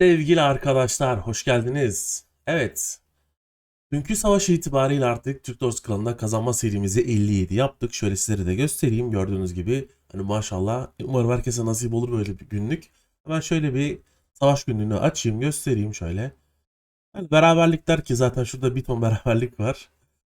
Sevgili arkadaşlar, hoş geldiniz. Evet, dünkü savaş itibariyle artık Türk Dost Kralı'nda kazanma serimizi 57 yaptık. Şöyle sizlere de göstereyim. Gördüğünüz gibi hani maşallah umarım herkese nasip olur böyle bir günlük. Hemen şöyle bir savaş günlüğünü açayım, göstereyim şöyle. Yani beraberlikler ki zaten şurada bir ton beraberlik var.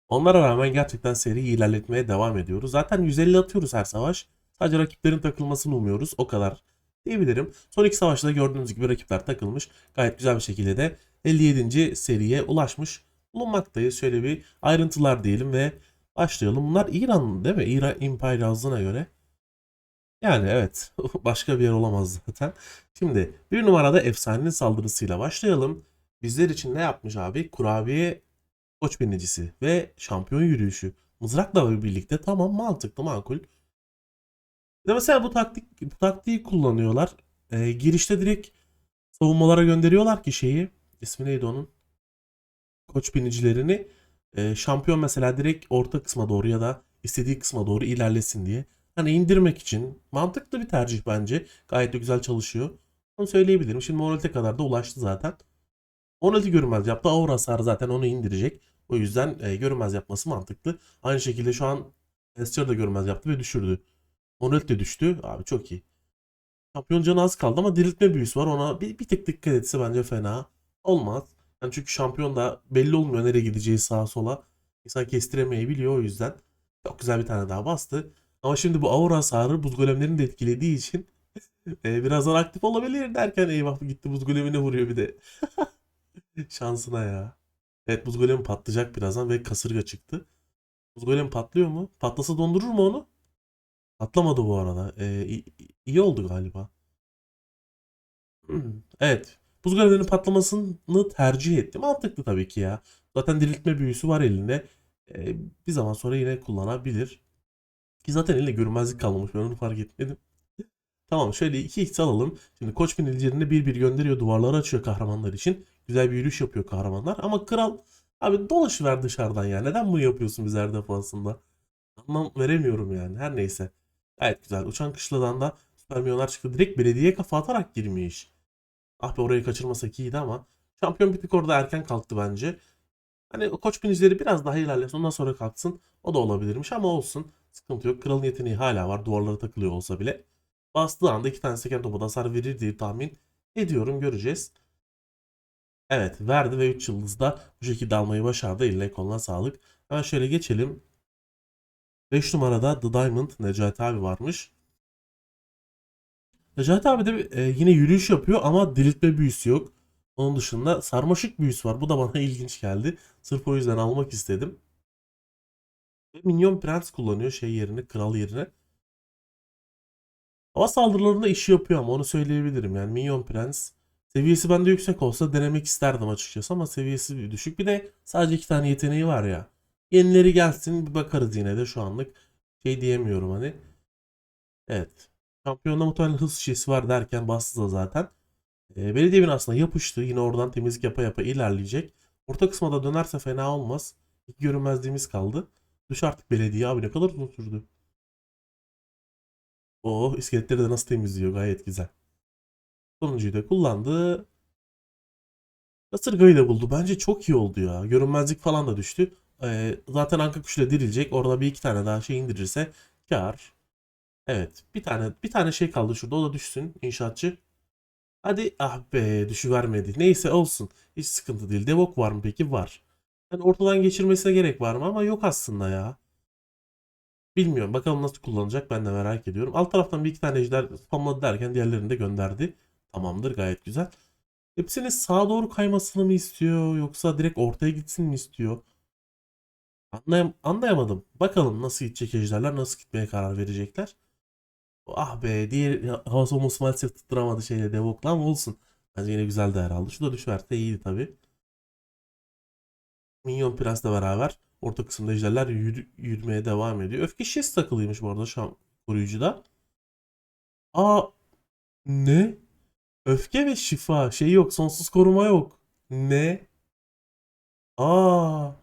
Onlara rağmen gerçekten seriyi ilerletmeye devam ediyoruz. Zaten 150 atıyoruz her savaş. Sadece rakiplerin takılmasını umuyoruz. O kadar diyebilirim. Son iki savaşta gördüğünüz gibi rakipler takılmış. Gayet güzel bir şekilde de 57. seriye ulaşmış bulunmaktayız. Şöyle bir ayrıntılar diyelim ve başlayalım. Bunlar İran değil mi? İran yazdığına göre. Yani evet. Başka bir yer olamaz zaten. Şimdi bir numarada efsanenin saldırısıyla başlayalım. Bizler için ne yapmış abi? Kurabiye koç binicisi ve şampiyon yürüyüşü. Mızrakla birlikte tamam mantıklı makul. De mesela bu taktik bu taktiği kullanıyorlar. Ee, girişte direkt savunmalara gönderiyorlar ki şeyi. ismi neydi onun? Koç binicilerini. Ee, şampiyon mesela direkt orta kısma doğru ya da istediği kısma doğru ilerlesin diye. Hani indirmek için mantıklı bir tercih bence. Gayet de güzel çalışıyor. Onu söyleyebilirim. Şimdi Monolith'e kadar da ulaştı zaten. Monolith'i görünmez yaptı. Aura hasarı zaten onu indirecek. O yüzden e, görünmez yapması mantıklı. Aynı şekilde şu an Esther da görünmez yaptı ve düşürdü. Monolith de düştü. Abi çok iyi. Şampiyon canı az kaldı ama diriltme büyüsü var. Ona bir, bir tık dikkat etse bence fena olmaz. Yani çünkü şampiyon da belli olmuyor nereye gideceği sağa sola. İnsan kestiremeyebiliyor o yüzden. Çok güzel bir tane daha bastı. Ama şimdi bu aura hasarı buz golemlerini de etkilediği için e, birazdan aktif olabilir derken eyvah gitti buz golemine vuruyor bir de. Şansına ya. Evet buz golemi patlayacak birazdan ve kasırga çıktı. Buz golemi patlıyor mu? Patlasa dondurur mu onu? Patlamadı bu arada. Ee, iyi oldu galiba. Hmm, Evet. Buz goleminin patlamasını tercih etti. Mantıklı tabii ki ya. Zaten diriltme büyüsü var elinde. Ee, bir zaman sonra yine kullanabilir. Ki zaten elinde görünmezlik kalmamış. Ben onu fark etmedim. Tamam şöyle 2x alalım. Şimdi koç binicilerini bir bir gönderiyor. Duvarları açıyor kahramanlar için. Güzel bir yürüyüş yapıyor kahramanlar. Ama kral abi dolaşıver dışarıdan ya. Neden bunu yapıyorsun biz her defasında? Anlam veremiyorum yani. Her neyse. Gayet güzel. Uçan kışladan da süper milyonlar çıktı. Direkt belediyeye kafa atarak girmiş. Ah be orayı kaçırmasak iyiydi ama. Şampiyon bir tık orada erken kalktı bence. Hani koç binicileri biraz daha ilerlesin ondan sonra kalksın. O da olabilirmiş ama olsun. Sıkıntı yok. Kralın yeteneği hala var. Duvarlara takılıyor olsa bile. Bastığı anda iki tane seken topu da hasar verir diye tahmin ediyorum. Göreceğiz. Evet verdi ve 3 yıldız da bu şekilde almayı başardı. Eline koluna sağlık. Hemen şöyle geçelim. 5 numarada The Diamond Necati abi varmış. Necati abi de e, yine yürüyüş yapıyor ama diriltme büyüsü yok. Onun dışında sarmaşık büyüsü var. Bu da bana ilginç geldi. Sırf o yüzden almak istedim. Ve Minyon Prens kullanıyor şey yerine, kral yerine. Hava saldırılarında işi yapıyor ama onu söyleyebilirim. Yani Minyon Prens seviyesi bende yüksek olsa denemek isterdim açıkçası ama seviyesi düşük. Bir de sadece iki tane yeteneği var ya. Yenileri gelsin bir bakarız yine de şu anlık. Şey diyemiyorum hani. Evet. Şampiyonda muhtemelen hız şişesi var derken bastı da zaten. E, belediye binasına yapıştı. Yine oradan temizlik yapa yapa ilerleyecek. Orta kısma da dönerse fena olmaz. İki görünmezliğimiz kaldı. Düş artık belediye abi ne kadar uzun sürdü. Oh iskeletleri de nasıl temizliyor gayet güzel. Sonuncuyu da kullandı. Kasırgayı da buldu. Bence çok iyi oldu ya. Görünmezlik falan da düştü. Ee, zaten anka kuşuyla dirilecek. Orada bir iki tane daha şey indirirse kar. Evet. Bir tane bir tane şey kaldı şurada. O da düşsün inşaatçı. Hadi ah be düşüvermedi. Neyse olsun. Hiç sıkıntı değil. Devok var mı peki? Var. Yani ortadan geçirmesine gerek var mı? Ama yok aslında ya. Bilmiyorum. Bakalım nasıl kullanacak ben de merak ediyorum. Alt taraftan bir iki tane ejder spamladı derken diğerlerini de gönderdi. Tamamdır gayet güzel. Hepsinin sağa doğru kaymasını mı istiyor yoksa direkt ortaya gitsin mi istiyor? Anlayam anlayamadım. Bakalım nasıl gidecek ejderler, nasıl gitmeye karar verecekler. Ah be diğer hava savunması maalesef tutturamadı şeyle Devok'la ama olsun. Bence yine güzeldi herhalde. Şu da düşverse iyiydi tabii. Minyon Prens'le beraber orta kısımda ejderler yürü- yürümeye devam ediyor. Öfke şişesi takılıymış bu arada şam koruyucuda. Aa ne? Öfke ve şifa şey yok. Sonsuz koruma yok. Ne? Aa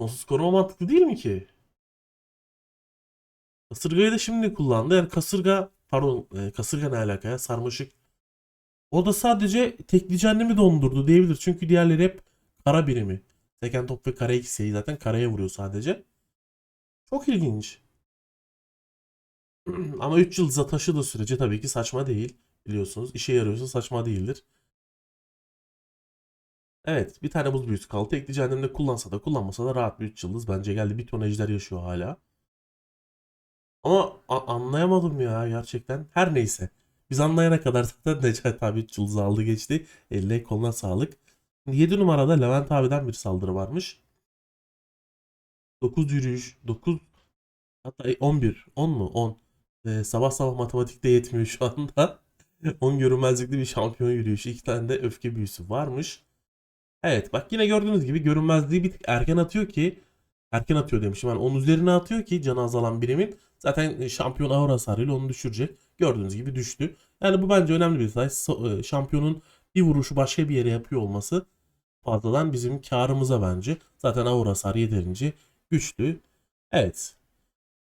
sonsuz koruma mantıklı değil mi ki? Kasırgayı da şimdi kullandı. Yani kasırga pardon e, kasırga ne alaka ya? Sarmaşık O da sadece tekli annemi dondurdu diyebilir. Çünkü diğerleri hep kara birimi. Teken top ve kara eksiği zaten karaya vuruyor sadece. Çok ilginç. Ama 3 yıldıza taşıdığı sürece tabii ki saçma değil. Biliyorsunuz işe yarıyorsa saçma değildir. Evet bir tane buz büyüsü kaldı. Tekli cehennemde kullansa da kullanmasa da rahat bir 3 yıldız bence geldi. Bir ton ejder yaşıyor hala. Ama anlayamadım ya gerçekten. Her neyse. Biz anlayana kadar zaten Necati abi 3 yıldız aldı geçti. Eline koluna sağlık. 7 numarada Levent abiden bir saldırı varmış. 9 yürüyüş. 9 hatta 11. 10 mu? 10. Ee, sabah sabah matematikte yetmiyor şu anda. 10 görünmezlikli bir şampiyon yürüyüşü. 2 tane de öfke büyüsü varmış. Evet bak yine gördüğünüz gibi görünmezliği bir tık erken atıyor ki erken atıyor demişim. Yani onun üzerine atıyor ki canı azalan birimin zaten şampiyon aura hasarıyla onu düşürecek. Gördüğünüz gibi düştü. Yani bu bence önemli bir detay. E, Şampiyonun bir vuruşu başka bir yere yapıyor olması fazladan bizim karımıza bence. Zaten aura hasarı yeterince güçlü. Evet.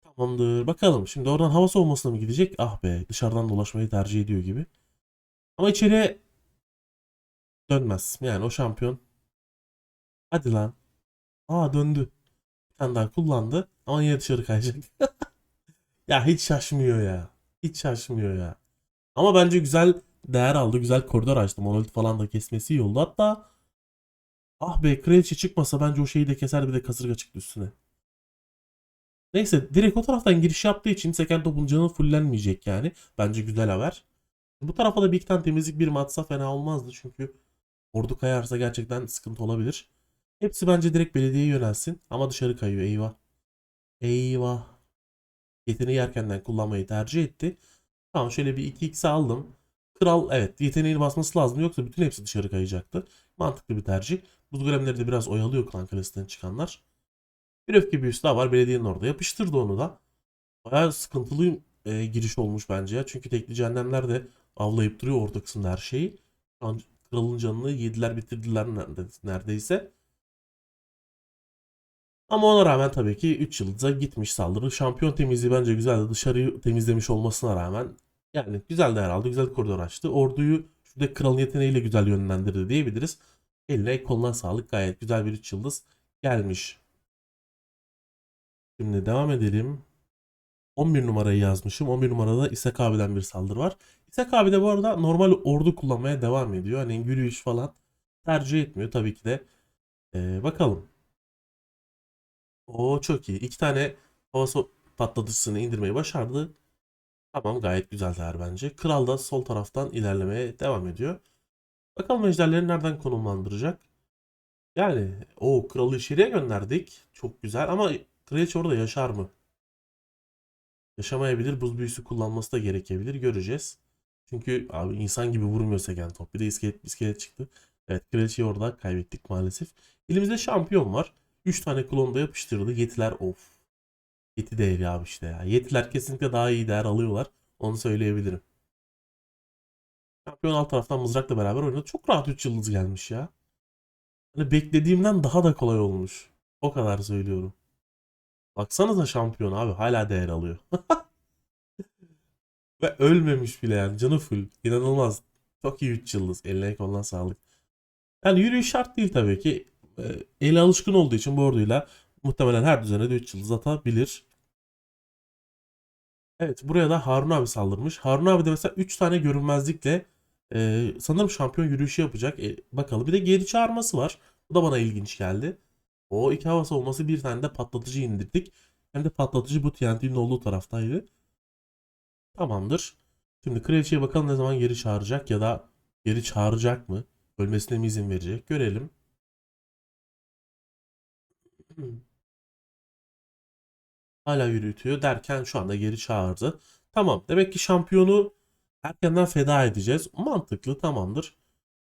Tamamdır. Bakalım. Şimdi oradan hava soğumasına mı gidecek? Ah be. Dışarıdan dolaşmayı tercih ediyor gibi. Ama içeriye dönmez. Yani o şampiyon. Hadi lan. Aa döndü. Bir tane daha kullandı. Ama yine dışarı kayacak. ya hiç şaşmıyor ya. Hiç şaşmıyor ya. Ama bence güzel değer aldı. Güzel koridor açtı. Monolit falan da kesmesi iyi oldu. Hatta ah be kraliçe çıkmasa bence o şeyi de keser bir de kasırga çıktı üstüne. Neyse direkt o taraftan giriş yaptığı için seken topun canı fullenmeyecek yani. Bence güzel haber. Bu tarafa da bir iki tane temizlik bir atsa fena olmazdı. Çünkü ordu kayarsa gerçekten sıkıntı olabilir. Hepsi bence direkt belediyeye yönelsin. Ama dışarı kayıyor eyvah. Eyvah. Yeteneği erkenden kullanmayı tercih etti. Tamam şöyle bir 2x aldım. Kral evet yeteneğini basması lazım yoksa bütün hepsi dışarı kayacaktı. Mantıklı bir tercih. Buz golemleri de biraz oyalıyor klan kalesinden çıkanlar. Bir öfke büyüsü daha var. Belediyenin orada yapıştırdı onu da. Bayağı sıkıntılı e, giriş olmuş bence ya. Çünkü tekli cehennemler de avlayıp duruyor orta kısımda her şeyi. Şu an kralın canını yediler bitirdiler nerede- neredeyse. Ama ona rağmen tabii ki 3 yıldıza gitmiş saldırı. Şampiyon temizliği bence güzeldi. Dışarıyı temizlemiş olmasına rağmen yani güzel de herhalde. Güzel koridor açtı. Orduyu şurada kralın yeteneğiyle güzel yönlendirdi diyebiliriz. Eline koluna sağlık. Gayet güzel bir 3 yıldız gelmiş. Şimdi devam edelim. 11 numarayı yazmışım. 11 numarada İshak abiden bir saldırı var. İshak abi de bu arada normal ordu kullanmaya devam ediyor. Hani yürüyüş falan tercih etmiyor tabii ki de. Ee, bakalım. O çok iyi. İki tane hava patlatıcısını indirmeyi başardı. Tamam gayet güzel değer bence. Kral da sol taraftan ilerlemeye devam ediyor. Bakalım ejderleri nereden konumlandıracak? Yani o kralı içeriye gönderdik. Çok güzel ama kraliçe orada yaşar mı? Yaşamayabilir. Buz büyüsü kullanması da gerekebilir. Göreceğiz. Çünkü abi insan gibi vurmuyor Segen top. Bir de iskelet, iskelet çıktı. Evet kraliçeyi orada kaybettik maalesef. Elimizde şampiyon var. 3 tane klon da yapıştırdı. Yetiler of. Yeti değeri abi işte ya. Yetiler kesinlikle daha iyi değer alıyorlar. Onu söyleyebilirim. Şampiyon alt taraftan mızrakla beraber oynadı. Çok rahat 3 yıldız gelmiş ya. Hani beklediğimden daha da kolay olmuş. O kadar söylüyorum. Baksanıza şampiyon abi hala değer alıyor. Ve ölmemiş bile yani canı full. İnanılmaz. Çok iyi 3 yıldız. Eline koluna sağlık. Yani yürüyüş şart değil tabii ki. Ee, Eli alışkın olduğu için bu orduyla muhtemelen her düzene de 3 yıldız atabilir. Evet buraya da Harun abi saldırmış. Harun abi de mesela 3 tane görünmezlikle e, sanırım şampiyon yürüyüşü yapacak. E, bakalım bir de geri çağırması var. Bu da bana ilginç geldi. O iki hava savunması bir tane de patlatıcı indirdik. Hem de patlatıcı bu TNT'nin olduğu taraftaydı. Tamamdır. Şimdi kraliçeye bakalım ne zaman geri çağıracak ya da geri çağıracak mı? Ölmesine mi izin verecek? Görelim. Hala yürütüyor derken şu anda geri çağırdı. Tamam. Demek ki şampiyonu erkenden feda edeceğiz. Mantıklı tamamdır.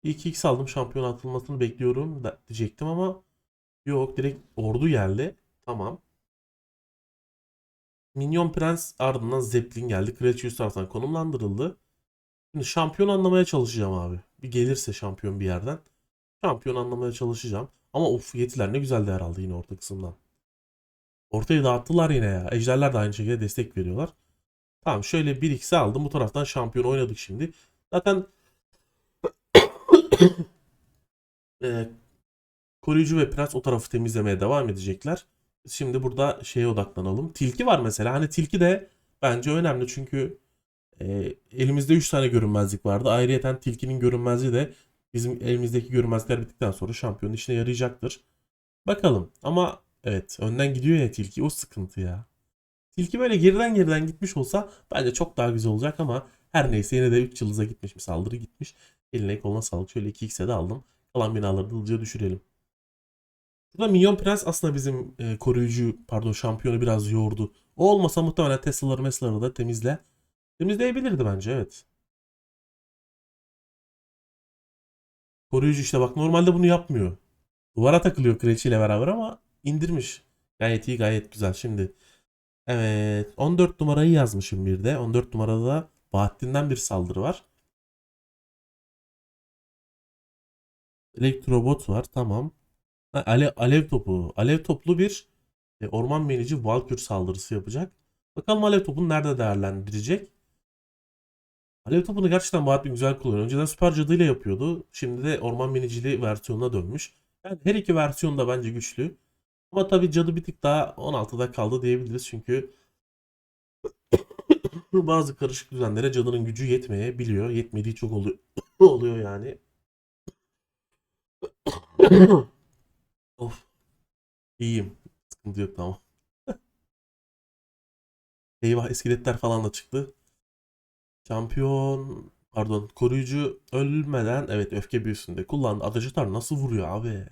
2x aldım şampiyon atılmasını bekliyorum diyecektim ama yok direkt ordu geldi. Tamam. Minyon Prens ardından Zeppelin geldi. Kraliçe üst taraftan konumlandırıldı. Şimdi şampiyon anlamaya çalışacağım abi. Bir gelirse şampiyon bir yerden. Şampiyon anlamaya çalışacağım. Ama of yetiler ne güzel değer aldı yine orta kısımdan. Ortayı dağıttılar yine ya. Ejderler de aynı şekilde destek veriyorlar. Tamam şöyle 1x'i aldım. Bu taraftan şampiyon oynadık şimdi. Zaten Ee, koruyucu ve prens o tarafı temizlemeye devam edecekler. Şimdi burada şeye odaklanalım. Tilki var mesela. Hani tilki de bence önemli çünkü e, elimizde 3 tane görünmezlik vardı. Ayrıyeten tilkinin görünmezliği de bizim elimizdeki görünmezlikler bittikten sonra şampiyonun işine yarayacaktır. Bakalım ama evet önden gidiyor ya tilki o sıkıntı ya. Tilki böyle geriden geriden gitmiş olsa bence çok daha güzel olacak ama her neyse yine de 3 yıldıza gitmiş bir saldırı gitmiş. Eline koluna sağlık. Şöyle 2x'e de aldım. Kalan binaları da düşürelim. Burada Minyon Prens aslında bizim e, koruyucu pardon şampiyonu biraz yordu. O olmasa muhtemelen Tesla'ları Mesla'ları da temizle. Temizleyebilirdi bence evet. Koruyucu işte bak normalde bunu yapmıyor. Duvara takılıyor Kraliçe ile beraber ama indirmiş. Gayet iyi gayet güzel. Şimdi evet 14 numarayı yazmışım bir de. 14 numarada da Bahattin'den bir saldırı var. Elektrobot var tamam. Ha, alev, topu. Alev toplu bir e, orman menici Valkür saldırısı yapacak. Bakalım alev topunu nerede değerlendirecek? Alev topunu gerçekten Bahattin güzel kullanıyor. Önceden süper cadıyla yapıyordu. Şimdi de orman menicili versiyonuna dönmüş. Yani her iki versiyon da bence güçlü. Ama tabii cadı bir tık daha 16'da kaldı diyebiliriz. Çünkü bazı karışık düzenlere cadının gücü yetmeyebiliyor. Yetmediği çok oluyor, oluyor yani. of. İyiyim. Sıkıntı yok tamam. Eyvah iskeletler falan da çıktı. Şampiyon pardon koruyucu ölmeden evet öfke büyüsünde kullandı. Ateşatar nasıl vuruyor abi?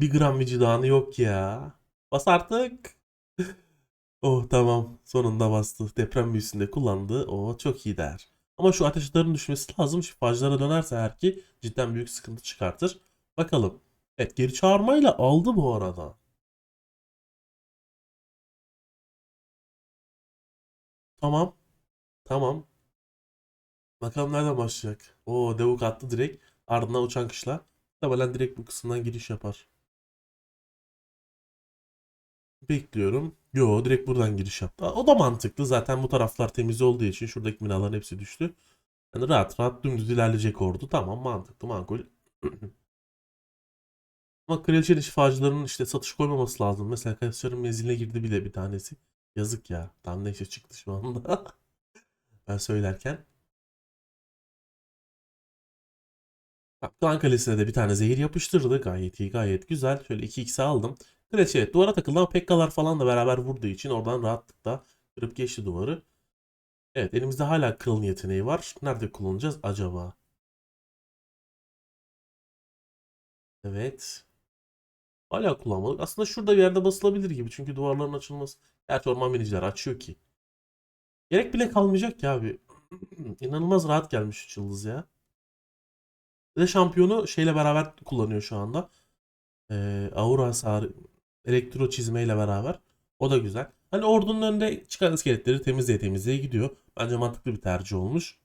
Bir gram vicdanı yok ya. Bas artık. oh tamam sonunda bastı. Deprem büyüsünde kullandı. O çok iyi der. Ama şu ateşlerin düşmesi lazım. Şifacılara dönerse eğer ki cidden büyük sıkıntı çıkartır. Bakalım. Evet geri çağırmayla aldı bu arada. Tamam. Tamam. Bakalım nereden başlayacak. O Devuk attı direkt. Ardından uçan kışla. Muhtemelen direkt bu kısımdan giriş yapar. Bekliyorum. Yo direkt buradan giriş yaptı. O da mantıklı. Zaten bu taraflar temiz olduğu için şuradaki binaların hepsi düştü. Yani rahat rahat dümdüz ilerleyecek ordu. Tamam mantıklı makul. Ama kraliçenin şifacılarının işte satış koymaması lazım. Mesela Kayseri'nin menziline girdi bile bir tanesi. Yazık ya. Tam neyse çıktı şu anda. ben söylerken. Klan Kalesi'ne de bir tane zehir yapıştırdı. Gayet iyi gayet güzel. Şöyle 2x'e aldım. Kraliçe evet duvara takıldı ama Pekkalar falan da beraber vurduğu için oradan rahatlıkla kırıp geçti duvarı. Evet elimizde hala kralın yeteneği var. Nerede kullanacağız acaba? Evet. Hala kullanmadık. Aslında şurada bir yerde basılabilir gibi. Çünkü duvarların açılması. Gerçi orman meniciler açıyor ki. Gerek bile kalmayacak ya abi. İnanılmaz rahat gelmiş 3 yıldız ya. De şampiyonu şeyle beraber kullanıyor şu anda. Ee, aura hasarı, elektro çizmeyle beraber. O da güzel. Hani ordunun önünde çıkan iskeletleri temizleye temizleye gidiyor. Bence mantıklı bir tercih olmuş.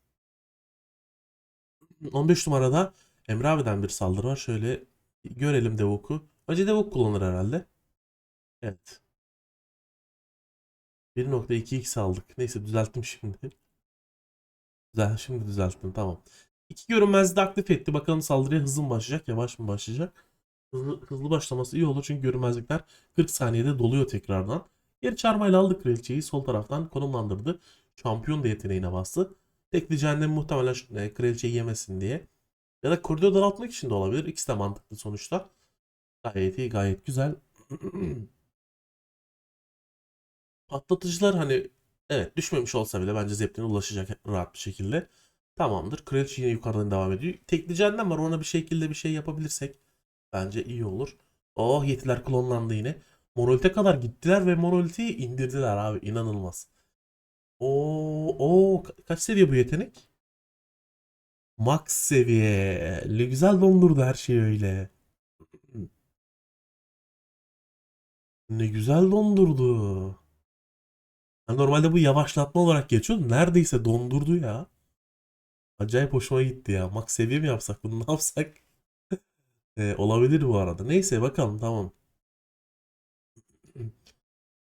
15 numarada Emre abiden bir saldırı var. Şöyle görelim Devok'u. Önce Devok kullanır herhalde. Evet. 1.2x aldık. Neyse düzelttim şimdi. Güzel şimdi düzelttim tamam. İki görünmezliği aktif etti. Bakalım saldırıya hızlı mı başlayacak yavaş mı başlayacak. Hızlı, hızlı başlaması iyi olur çünkü görünmezlikler 40 saniyede doluyor tekrardan. Geri çarmayla aldı kraliçeyi sol taraftan konumlandırdı. Şampiyon da yeteneğine bastı. Tekli cehennem muhtemelen e, kraliçeyi yemesin diye. Ya da koridor daraltmak için de olabilir. İkisi de mantıklı sonuçta. Gayet iyi gayet güzel. Patlatıcılar hani evet düşmemiş olsa bile bence Zeppelin'e ulaşacak rahat bir şekilde. Tamamdır. Kraliçe yine yukarıdan devam ediyor. Tekli cehennem var ona bir şekilde bir şey yapabilirsek bence iyi olur. Oh yetiler klonlandı yine. Monolith'e kadar gittiler ve Monolith'i indirdiler abi. inanılmaz. Oo, oo kaç seviye bu yetenek? Max seviye. Ne güzel dondurdu her şey öyle. Ne güzel dondurdu. Yani normalde bu yavaşlatma olarak geçiyor. Neredeyse dondurdu ya. Acayip hoşuma gitti ya. Max seviye mi yapsak bunu ne yapsak? Ee, olabilir bu arada. Neyse bakalım tamam.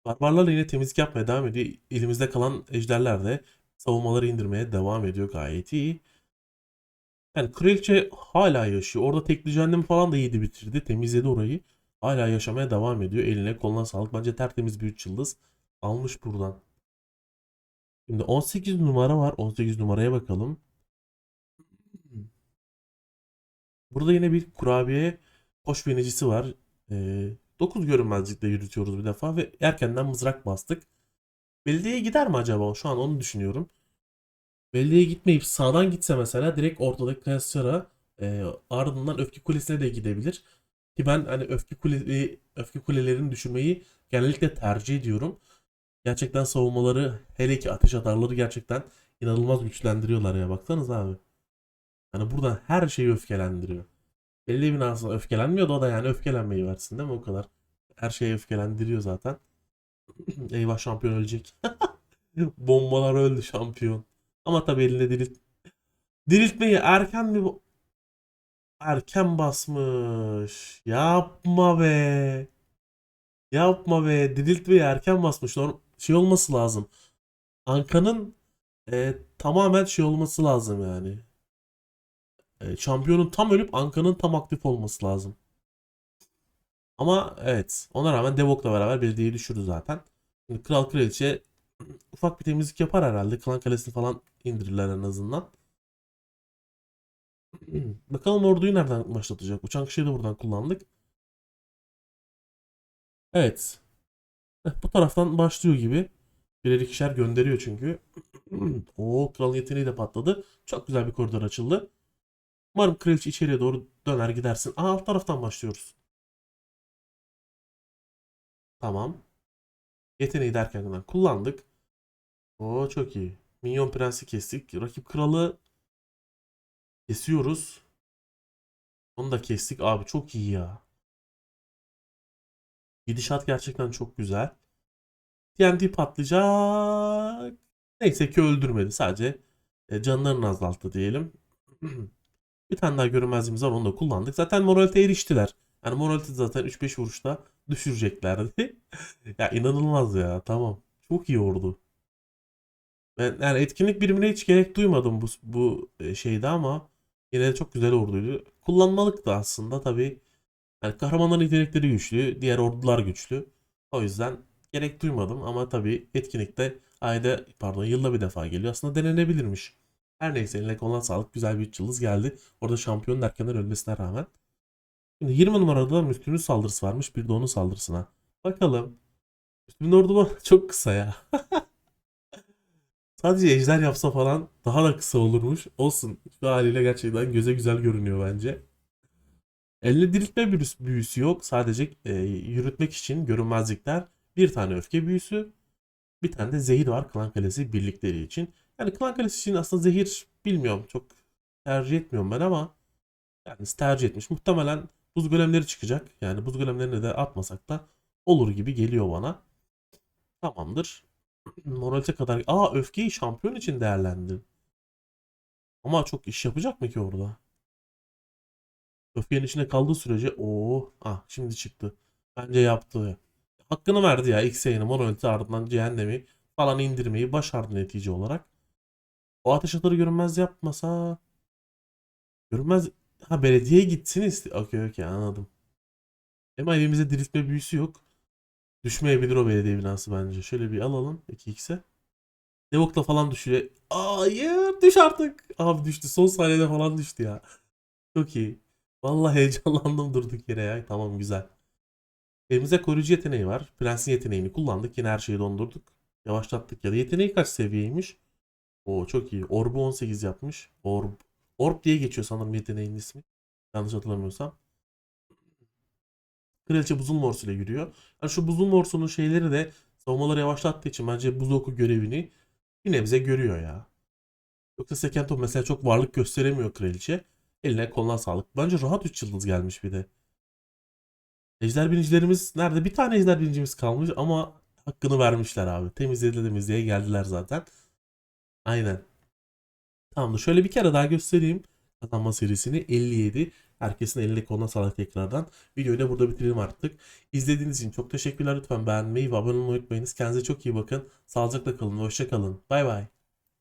Barbarlar yine temizlik yapmaya devam ediyor. Elimizde kalan ejderler de savunmaları indirmeye devam ediyor gayet iyi. Yani Kraliçe hala yaşıyor. Orada tekli cehennemi falan da yedi bitirdi. Temizledi orayı. Hala yaşamaya devam ediyor. Eline koluna sağlık. Bence tertemiz bir 3 yıldız. Almış buradan. Şimdi 18 numara var. 18 numaraya bakalım. Burada yine bir kurabiye hoş binicisi var. Ee, 9 görünmezlikle yürütüyoruz bir defa ve erkenden mızrak bastık. Belediyeye gider mi acaba? Şu an onu düşünüyorum. Belediyeye gitmeyip sağdan gitse mesela direkt ortadaki Kayasçara e, ardından Öfke Kulesi'ne de gidebilir. Ki ben hani Öfke, Kule, Öfke Kulelerini düşürmeyi genellikle tercih ediyorum. Gerçekten savunmaları hele ki ateş atarları gerçekten inanılmaz güçlendiriyorlar ya. Baksanız abi. Hani buradan her şeyi öfkelendiriyor. Belli binasına öfkelenmiyor da o da yani öfkelenmeyi versin değil mi o kadar. Her şeyi öfkelendiriyor zaten. Eyvah şampiyon ölecek. Bombalar öldü şampiyon. Ama tabii elinde dirilt. Diriltmeyi erken mi Erken basmış. Yapma be. Yapma be. Diriltmeyi erken basmış. Şey olması lazım. Anka'nın e, tamamen şey olması lazım yani. E, şampiyonun tam ölüp Anka'nın tam aktif olması lazım. Ama evet ona rağmen Devok'la beraber belediyeyi düşürdü zaten. Şimdi Kral Kraliçe ufak bir temizlik yapar herhalde. Klan Kalesi'ni falan indirirler en azından. Bakalım orduyu nereden başlatacak? Uçan kişiyi de buradan kullandık. Evet. Eh, Bu taraftan başlıyor gibi. Birer ikişer gönderiyor çünkü. O kralın yeteneği de patladı. Çok güzel bir koridor açıldı. Umarım kraliçe içeriye doğru döner gidersin. Aa alt taraftan başlıyoruz. Tamam. Yeteneği derken kullandık. O çok iyi. Minyon prensi kestik. Rakip kralı kesiyoruz. Onu da kestik. Abi çok iyi ya. Gidişat gerçekten çok güzel. TNT patlayacak. Neyse ki öldürmedi. Sadece e, canlarını azalttı diyelim. Bir tane daha görünmezliğimiz var. Onu da kullandık. Zaten Moralite eriştiler. Yani Moralite zaten 3-5 vuruşta düşüreceklerdi. ya inanılmaz ya. Tamam. Çok iyi ordu. Ben yani etkinlik birimine hiç gerek duymadım bu bu e, şeyde ama yine de çok güzel orduydu. Kullanmalık da aslında tabii. Yani kahramanların yetenekleri güçlü, diğer ordular güçlü. O yüzden gerek duymadım ama tabii etkinlikte ayda pardon yılda bir defa geliyor. Aslında denenebilirmiş. Her neyse eline konulan sağlık güzel bir 3 yıldız geldi. Orada şampiyonun erkenden ölmesine rağmen. Şimdi 20 numarada da Müslüm'ün saldırısı varmış. Bir de onun saldırısına. Bakalım. Müslüm'ün ordu çok kısa ya. Sadece ejder yapsa falan daha da kısa olurmuş. Olsun. Şu haliyle gerçekten göze güzel görünüyor bence. Elde diriltme büyüsü, büyüsü yok. Sadece e, yürütmek için görünmezlikler. Bir tane öfke büyüsü. Bir tane de zehir var Klan Kalesi birlikleri için. Yani Klan Kalesi için aslında zehir bilmiyorum. Çok tercih etmiyorum ben ama yani tercih etmiş. Muhtemelen buz golemleri çıkacak. Yani buz golemlerini de atmasak da olur gibi geliyor bana. Tamamdır. Moralite kadar. Aa öfkeyi şampiyon için değerlendim. Ama çok iş yapacak mı ki orada? Öfkenin içinde kaldığı sürece o ah şimdi çıktı. Bence yaptı. Hakkını verdi ya X yayını Moralite ardından cehennemi falan indirmeyi başardı netice olarak. O ateş atarı görünmez yapmasa görünmez ha belediyeye gitsin iste. Okey okey anladım. Ama elimizde diriltme büyüsü yok. Düşmeyebilir o belediye binası bence. Şöyle bir alalım 2x'e. Devok'la falan düşüyor. Hayır düş artık. Abi düştü son saniyede falan düştü ya. Çok iyi. Vallahi heyecanlandım durduk yere ya. Tamam güzel. Elimizde koruyucu yeteneği var. Prensin yeteneğini kullandık. Yine her şeyi dondurduk. Yavaşlattık ya da yeteneği kaç seviyeymiş? Oo çok iyi. Orb'u 18 yapmış. Orb. Orb diye geçiyor sanırım yeteneğinin ismi. Yanlış hatırlamıyorsam. Kraliçe buzul morsuyla yürüyor. Yani şu buzul morsunun şeyleri de savunmaları yavaşlattığı için bence buz oku görevini bir nebze görüyor ya. Yoksa Sekento mesela çok varlık gösteremiyor kraliçe. Eline koluna sağlık. Bence rahat 3 yıldız gelmiş bir de. Ejder binicilerimiz nerede? Bir tane ejder binicimiz kalmış ama hakkını vermişler abi. Temizledi temizliğe geldiler zaten. Aynen. Tamamdır. Şöyle bir kere daha göstereyim. Kazanma serisini 57. Herkesin eline koluna sağlık tekrardan. Videoyu da burada bitirelim artık. İzlediğiniz için çok teşekkürler. Lütfen beğenmeyi ve abone olmayı unutmayınız. Kendinize çok iyi bakın. Sağlıcakla kalın. Hoşça kalın. Bay bay.